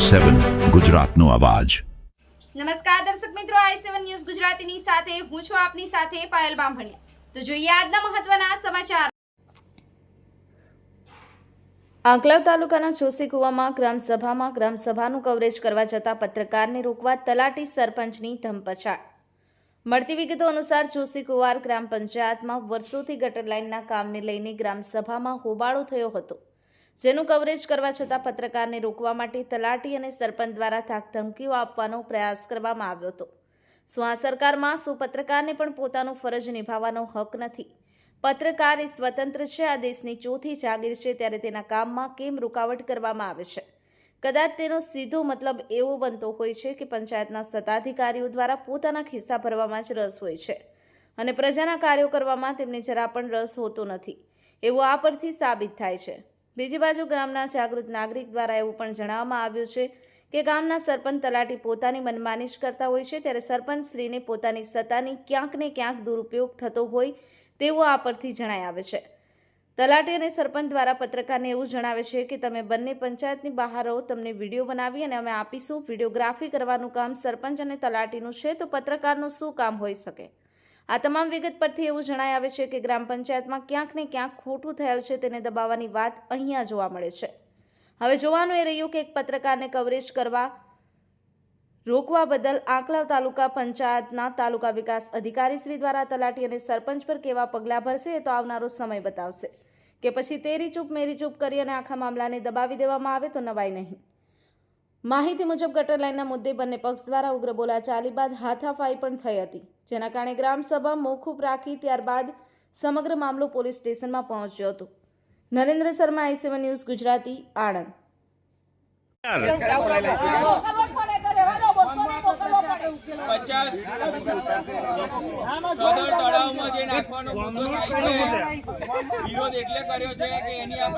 સેવન ગુજરાતનો અવાજ. નમસ્કાર દર્શક મિત્રો, આઈ સેવન ન્યૂઝ ગુજરાતીની સાથે હું છું આપની સાથે પાયલ બામભણિયા. તો જોઈએ આજના મહત્વના સમાચાર. આંકલાવ તાલુકાના જોશીકુવામાં ગ્રામસભામાં ગ્રામસભાનું કવરેજ કરવા જતા પત્રકારને રોકવા તલાટી સરપંચની ધમપછાડ. મળતી વિગતો અનુસાર જોશીકુવાર ગ્રામ પંચાયતમાં વર્ષોથી ગટર લાઇનના કામને લઈને ગ્રામસભામાં હોબાળો થયો હતો. જેનું કવરેજ કરવા છતાં પત્રકારને રોકવા માટે તલાટી અને સરપંચ દ્વારા ધાકધમકીઓ આપવાનો પ્રયાસ કરવામાં આવ્યો હતો. શું આ સરકારમાં શું પત્રકારને પણ પોતાનો ફરજ નિભાવવાનો હક નથી? પત્રકાર એ સ્વતંત્ર છે, આ દેશની ચોથી જાગીર છે, ત્યારે તેના કામમાં કેમ રૂકાવટ કરવામાં આવે છે? કદાચ તેનો સીધો મતલબ એવો બનતો હોય છે કે પંચાયતના સત્તાધિકારીઓ દ્વારા પોતાના ખિસ્સા ભરવામાં જ રસ હોય છે અને પ્રજાના કાર્યો કરવામાં તેમને જરા પણ રસ હોતો નથી. એવું આ પરથી સાબિત થાય છે. બીજી બાજુ ગ્રામના જાગૃત નાગરિક દ્વારા એવું પણ જણાવવામાં આવ્યું છે કે ગામના સરપંચ તલાટી પોતાની મનમાની જ કરતા હોય છે, ત્યારે સરપંચ શ્રીને પોતાની સત્તાની ક્યાંક ને ક્યાંક દુરુપયોગ થતો હોય તેવું આ પરથી જણાય આવે છે. તલાટી અને સરપંચ દ્વારા પત્રકારને એવું જણાવે છે કે તમે બંને પંચાયતની બહાર રહો, તમને વીડિયો બનાવી અને અમે આપીશું. વિડીયોગ્રાફી કરવાનું કામ સરપંચ અને તલાટીનું છે, તો પત્રકારનું શું કામ હોઈ શકે? આ તમામ વિગત પરથી એવું જણાય આવે છે કે ગ્રામ પંચાયતમાં ક્યાંક ને ક્યાંક ખોટું થયેલ છે તેને દબાવવાની વાત અહીંયા જોવા મળે છે. હવે જોવાનું એ રહ્યું કે એક પત્રકારને કવરેજ કરવા, રોકવા બદલ આંકલાવ તાલુકા પંચાયતના તાલુકા વિકાસ અધિકારી શ્રી દ્વારા તલાટી અને સરપંચ પર કેવા પગલાં ભરશે એ તો આવનારો સમય બતાવશે. કે પછી તેરી ચૂપ, મેરી ચૂપ કરી અને આખા મામલાને દબાવી દેવામાં આવે તો નવાય નહીં. માહિતી મુજબ ગટર લાઇનના મુદ્દે બંને પક્ષ દ્વારા ઉગ્ર બોલાચાલી બાદ હાથાફાઈ પણ થઈ હતી, જેના કારણે ગ્રામસભા મોકૂફ રાખી ત્યારબાદ સમગ્ર મામલો પોલીસ સ્ટેશનમાં પહોંચ્યો હતો. Narendra Sharma, I seven news, Gujarati, Anand. સદર તળાવમાં જે નાખવાનો મુદ્દો થાય છે વિરોધ એટલે કર્યો છે કે એની આ.